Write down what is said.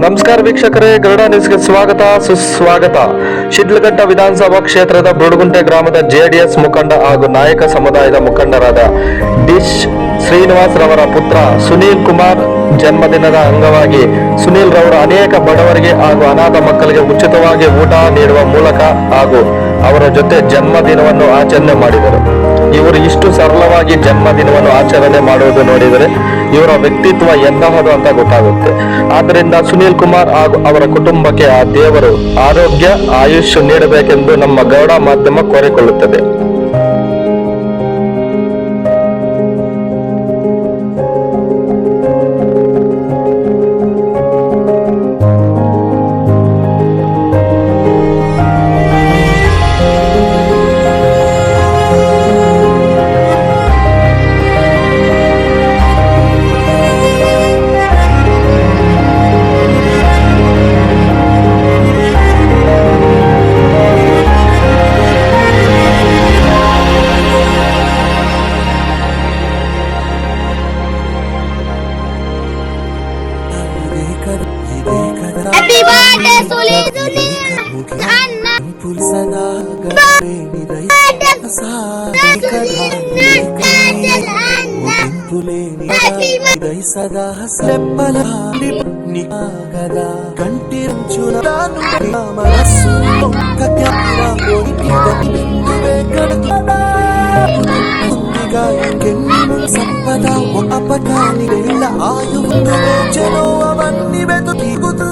ನಮಸ್ಕಾರ ವೀಕ್ಷಕರೇ, ಗರುಡ ನ್ಯೂಸ್ಗೆ ಸ್ವಾಗತ, ಸುಸ್ವಾಗತ. ಶಿಡ್ಲಘಟ್ಟ ವಿಧಾನಸಭಾ ಕ್ಷೇತ್ರದ ಬುಡುಗುಂಟೆ ಗ್ರಾಮದ ಜೆಡಿಎಸ್ ಮುಖಂಡ ಹಾಗೂ ನಾಯಕ ಸಮುದಾಯದ ಮುಖಂಡರಾದ ಡಿಶ್ ಶ್ರೀನಿವಾಸ್ ರವರ ಪುತ್ರ ಸುನೀಲ್ ಕುಮಾರ್ ಜನ್ಮದಿನದ ಅಂಗವಾಗಿ ಸುನೀಲ್ ರವರು ಅನೇಕ ಬಡವರಿಗೆ ಹಾಗೂ ಅನಾಥ ಮಕ್ಕಳಿಗೆ ಉಚಿತವಾಗಿ ಊಟ ನೀಡುವ ಮೂಲಕ ಹಾಗೂ ಅವರ ಜೊತೆ ಜನ್ಮದಿನವನ್ನು ಆಚರಣೆ ಮಾಡಿದರು. ಇವರು ಇಷ್ಟು ಸರಳವಾಗಿ ಜನ್ಮದಿನವನ್ನು ಆಚರಣೆ ಮಾಡುವುದು ನೋಡಿದರೆ ಇವರ ವ್ಯಕ್ತಿತ್ವ ಎಂತಹದು ಅಂತ ಗೊತ್ತಾಗುತ್ತೆ. ಆದ್ದರಿಂದ ಸುನೀಲ್ ಕುಮಾರ್ ಹಾಗೂ ಅವರ ಕುಟುಂಬಕ್ಕೆ ಆ ದೇವರು ಆರೋಗ್ಯ ಆಯುಷ್ ನೀಡಬೇಕೆಂದು ನಮ್ಮ ಗೌಡ ಮಾಧ್ಯಮ ಕೋರಿಕೊಳ್ಳುತ್ತದೆ. సదా సెప్పలా నిగదా సంపద ఒక పటాని ఆయువు అవన్నీ వెతుకీగుతూ